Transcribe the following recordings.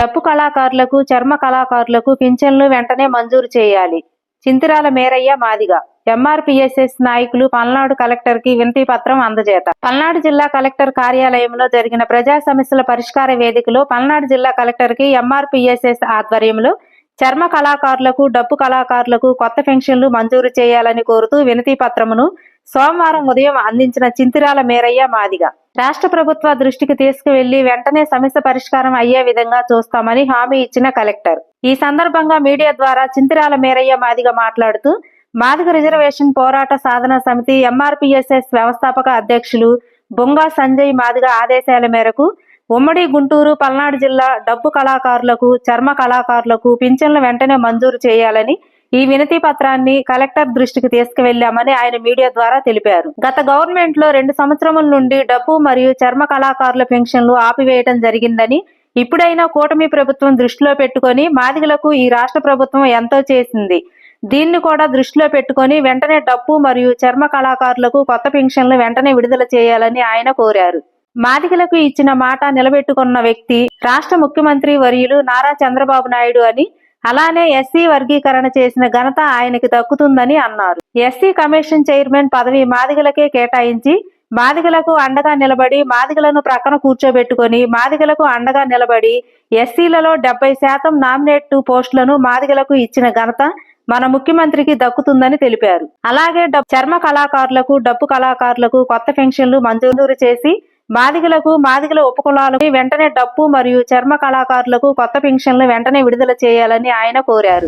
డప్పు కళాకారులకు చర్మ కళాకారులకు పింఛన్లు వెంటనే మంజూరు చేయాలి. చింతిరాల మేరయ్య మాదిగ. ఎంఆర్పిఎస్ఎస్ నాయకులు పల్నాడు కలెక్టర్కి వినతి పత్రం అందజేత. పల్నాడు జిల్లా కలెక్టర్ కార్యాలయంలో జరిగిన ప్రజా సమస్యల పరిష్కార వేదికలో పల్నాడు జిల్లా కలెక్టర్కి ఎంఆర్పిఎస్ఎస్ ఆధ్వర్యంలో చర్మ కళాకారులకు డప్పు కళాకారులకు కొత్త పెన్షన్లు మంజూరు చేయాలని కోరుతూ వినతి పత్రమును సోమవారం ఉదయం అందించిన చింతిరాల మేరయ్య మాదిగ. రాష్ట్ర ప్రభుత్వ దృష్టికి తీసుకువెళ్ళి వెంటనే సమస్య పరిష్కారం అయ్యే విధంగా చూస్తామని హామీ ఇచ్చిన కలెక్టర్. ఈ సందర్భంగా మీడియా ద్వారా చింతిరాల మేరయ్య మాదిగ మాట్లాడుతూ మాదిగ రిజర్వేషన్ పోరాట సాధన సమితి ఎంఆర్పిఎస్ఎస్ వ్యవస్థాపక అధ్యక్షులు బొంగా సంజయ్ మాదిగ ఆదేశాల మేరకు ఉమ్మడి గుంటూరు పల్నాడు జిల్లా డబ్బు కళాకారులకు చర్మ కళాకారులకు పింఛన్లు వెంటనే మంజూరు చేయాలని ఈ వినతి పత్రాన్ని కలెక్టర్ దృష్టికి తీసుకువెళ్ళామని ఆయన మీడియా ద్వారా తెలిపారు. గత గవర్నమెంట్లో రెండు సంవత్సరముల నుండి డబ్బు మరియు చర్మ కళాకారుల పెన్షన్లు ఆపివేయటం జరిగిందని ఇప్పుడైనా కూటమి ప్రభుత్వం దృష్టిలో పెట్టుకొని మాదిగలకు ఈ రాష్ట్ర ప్రభుత్వం ఎంతో చేసింది. దీన్ని కూడా దృష్టిలో పెట్టుకొని వెంటనే డప్పు మరియు చర్మ కళాకారులకు కొత్త పెన్షన్లు వెంటనే విడుదల చేయాలని ఆయన కోరారు. మాదిగలకు ఇచ్చిన మాట నిలబెట్టుకున్న వ్యక్తి రాష్ట్ర ముఖ్యమంత్రి వర్యులు నారా చంద్రబాబు నాయుడు అని అలానే ఎస్సీ వర్గీకరణ చేసిన ఘనత ఆయనకి దక్కుతుందని అన్నారు. ఎస్సీ కమిషన్ చైర్మన్ పదవి మాదిగలకే కేటాయించి మాదిగలకు అండగా నిలబడి మాదిగలను ప్రక్కన కూర్చోబెట్టుకొని మాదిగలకు అండగా నిలబడి ఎస్సీలలో డెబ్బై శాతం నామినేట్ పోస్టులను మాదిగలకు ఇచ్చిన ఘనత మన ముఖ్యమంత్రికి దక్కుతుందని తెలిపారు. అలాగే డబ్- చర్మ కళాకారులకు డప్పు కళాకారులకు కొత్త పెన్షన్లు మంజూరు చేసి మాదిగలకు మాదిగల ఉపకులాలకు వెంటనే డప్పు మరియు చర్మ కళాకారులకు కొత్త పెన్షన్లు వెంటనే విడుదల చేయాలని ఆయన కోరారు.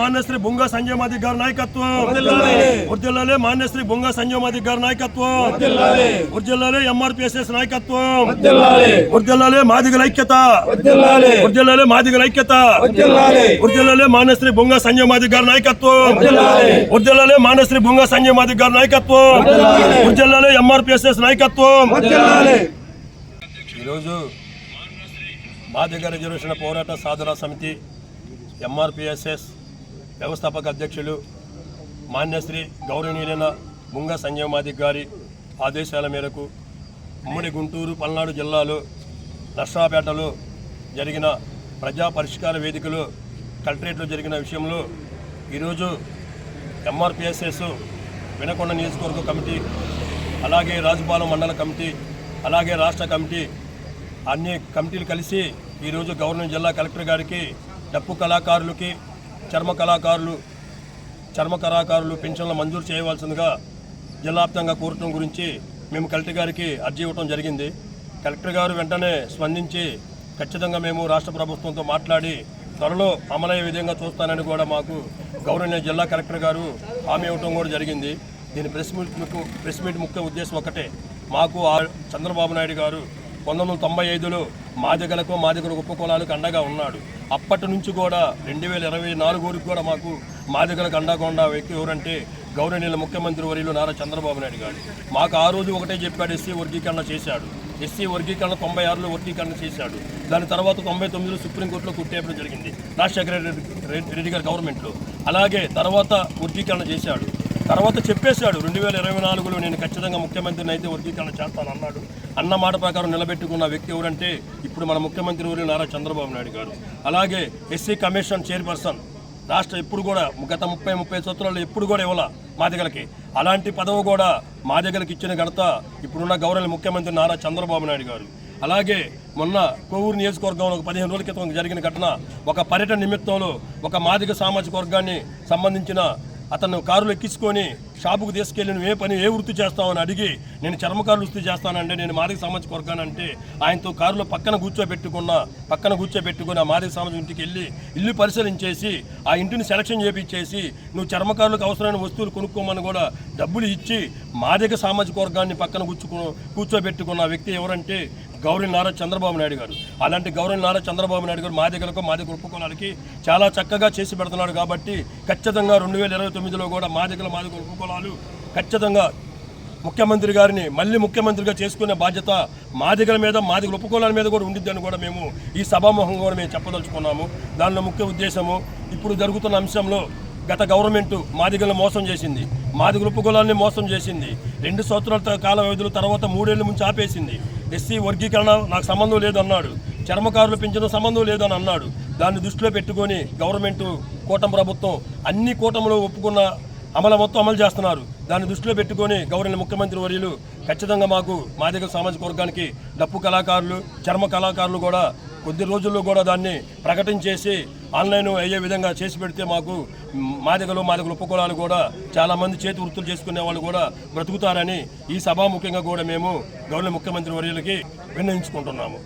మాన్యశ్రీ బొంగ సంజయ్ గారి నాయకత్వం. వర్జిల్లాలే మాన్యశ్రీ బొంగ సంజయ్ మాది గారి నాయకత్వం. వర్జిల్లాలే ఎంఆర్పిఎస్ఎస్ నాయకత్వం. వర్జిల్లాలే మాదిగల ఐక్యత. వర్జిల్లాలే మాదిగల ఐక్యత. వర్జిల్లాలే మాన్యశ్రీ బొంగ సంజయ్ మాది గారి నాయకత్వం. వర్జిల్లాలే మాన్యశ్రీ బొంగ సంజయ్ మాది గారి నాయకత్వం. వర్జిల్లాలే ఎంఆర్పిఎస్ఎస్ నాయకత్వం. ఈరోజు మాదిగ రిజర్వేషన్ పోరాట సాధన సమితి ఎంఆర్పిఎస్ఎస్ వ్యవస్థాపక అధ్యక్షులు మాన్యశ్రీ గౌరవనీయులైన బుంగ సంజయ్ మాదిక్ గారి ఆదేశాల మేరకు ఉమ్మడి గుంటూరు పల్నాడు జిల్లాలో నర్సాపేటలో జరిగిన ప్రజా పరిష్కార వేదికలో కలెక్టరేట్లో జరిగిన విషయంలో ఈరోజు ఎంఆర్పిఎస్ఎస్ వినకొండ నియోజకవర్గ కమిటీ అలాగే రాజుపాలెం మండల కమిటీ అలాగే రాష్ట్ర కమిటీ అన్ని కమిటీలు కలిసి ఈరోజు గవర్నర్ జిల్లా కలెక్టర్ గారికి డప్పు కళాకారులకి చర్మ కళాకారులు చర్మ కళాకారులు పెన్షన్లు మంజూరు చేయవలసిందిగా జిల్లాప్తంగా కోరటం గురించి మేము కలెక్టర్ గారికి అర్జీ ఇవ్వడం జరిగింది. కలెక్టర్ గారు వెంటనే స్పందించి ఖచ్చితంగా మేము రాష్ట్ర ప్రభుత్వంతో మాట్లాడి త్వరలో అమలయ్యే విధంగా చూస్తానని కూడా మాకు గౌరవనీయ జిల్లా కలెక్టర్ గారు హామీ ఇవ్వటం కూడా జరిగింది. దీని ప్రెస్ మీట్ ప్రెస్ మీట్ ముఖ్య ఉద్దేశం ఒకటే. మాకు చంద్రబాబు నాయుడు గారు పంతొమ్మిది వందల తొంభై ఐదులో మాదిగలకు మాదిగల ఉపకులాలకు అండగా ఉన్నాడు. అప్పటి నుంచి కూడా రెండు వేల ఇరవై నాలుగు వరకు కూడా మాకు మాదిగలకు అండగా ఉన్న వ్యక్తి ఎవరంటే గౌరవనీయుల ముఖ్యమంత్రి వర్యులు నారా చంద్రబాబు నాయుడు గారు. మాకు ఆ రోజు ఒకటే చెప్పాడు ఎస్సీ వర్గీకరణ చేశాడు. ఎస్సీ వర్గీకరణ తొంభై ఆరులో వర్గీకరణ చేశాడు. దాని తర్వాత తొంభై తొమ్మిదిలో సుప్రీంకోర్టులో కుట్టేయడం జరిగింది. రాజశేఖర రెడ్డి రెడ్డి గారి గవర్నమెంట్లో. అలాగే తర్వాత వర్గీకరణ చేశాడు. తర్వాత చెప్పేశాడు రెండు వేల ఇరవై నాలుగులో నేను ఖచ్చితంగా ముఖ్యమంత్రిని అయితే వర్గీకరణ చేస్తాను అన్నాడు. అన్న మాట ప్రకారం నిలబెట్టుకున్న వ్యక్తి ఎవరంటే ఇప్పుడు మన ముఖ్యమంత్రి ఊరి నారా చంద్రబాబు నాయుడు గారు. అలాగే ఎస్సీ కమిషన్ చైర్పర్సన్ రాష్ట్ర ఎప్పుడు కూడా గత ముప్పై ముప్పై సంవత్సరాలు ఎప్పుడు కూడా ఇవ్వాల దగ్గరకి. అలాంటి పదవి కూడా మా దగ్గరకి ఇచ్చిన ఘనత ఇప్పుడున్న గౌరవ ముఖ్యమంత్రి నారా చంద్రబాబు నాయుడు గారు. అలాగే మొన్న కోవూరు నియోజకవర్గంలో ఒక పదిహేను రోజుల క్రితం జరిగిన ఘటన ఒక పర్యటన నిమిత్తంలో ఒక మాదిగ సామాజిక వర్గాన్ని సంబంధించిన అతను కారులో ఎక్కించుకొని షాపుకు తీసుకెళ్ళి నువ్వు ఏ పని ఏ వృత్తి చేస్తావని అడిగి నేను చర్మకారులు వృత్తి చేస్తానంటే నేను మాదిక సామాజిక కొరకానంటే ఆయనతో కారులో పక్కన కూర్చోబెట్టుకున్న పక్కన కూర్చోబెట్టుకుని ఆ మాదిక సామాజిక ఇంటికి వెళ్ళి ఇల్లు పరిశీలించేసి ఆ ఇంటిని సెలక్షన్ చేపించేసి నువ్వు చర్మకారులకు అవసరమైన వస్తువులు కొనుక్కోమని కూడా డబ్బులు ఇచ్చి మాదిక సామాజిక వర్గాన్ని పక్కన కూర్చుకు కూర్చోబెట్టుకున్న వ్యక్తి ఎవరంటే గౌరీ నారా చంద్రబాబు నాయుడు గారు. అలాంటి గౌరీ నారా చంద్రబాబు నాయుడు గారు మాదిగలకు మాదిగ ఉపకులాలకి చాలా చక్కగా చేసి పెడుతున్నాడు కాబట్టి ఖచ్చితంగా రెండు వేల ఇరవై తొమ్మిదిలో కూడా మాదిగల మాదిగ ఉపకులాలు ఖచ్చితంగా ముఖ్యమంత్రి గారిని మళ్ళీ ముఖ్యమంత్రిగా చేసుకునే బాధ్యత మాదిగల మీద మాదిగల ఉపకులాల మీద కూడా ఉండిద్దని కూడా మేము ఈ సభాముఖం కూడా మేము చెప్పదలుచుకున్నాము. దానిలో ముఖ్య ఉద్దేశము ఇప్పుడు జరుగుతున్న అంశంలో గత గవర్నమెంట్ మాదిగలను మోసం చేసింది. మాదిగల ఉపకులాన్ని మోసం చేసింది. రెండు సంవత్సరాల కాల వ్యవధిలో తర్వాత మూడేళ్ళ ముందు ఆపేసింది. ఎస్సీ వర్గీకరణ నాకు సంబంధం లేదన్నాడు. చర్మకారులు పెంచిన సంబంధం లేదని అన్నాడు. దాన్ని దృష్టిలో పెట్టుకొని గవర్నమెంట్ కూటమి ప్రభుత్వం అన్ని కూటములు ఒప్పుకున్న అమలు మొత్తం అమలు చేస్తున్నారు. దాన్ని దృష్టిలో పెట్టుకొని గౌరవ ముఖ్యమంత్రి వర్యులు ఖచ్చితంగా మాకు మాదిక సామాజిక వర్గానికి డప్పు కళాకారులు చర్మ కళాకారులు కూడా కొద్ది రోజుల్లో కూడా దాన్ని ప్రకటించేసి ఆన్లైన్ అయ్యే విధంగా చేసి పెడితే మాకు మాదిగలు మాదిగలు ఉపకులాలు కూడా చాలామంది చేతి వృత్తులు చేసుకునే వాళ్ళు కూడా బ్రతుకుతారని ఈ సభాముఖంగా కూడా మేము గౌరవ ముఖ్యమంత్రి వర్యులకి విన్నవించుకుంటున్నాము.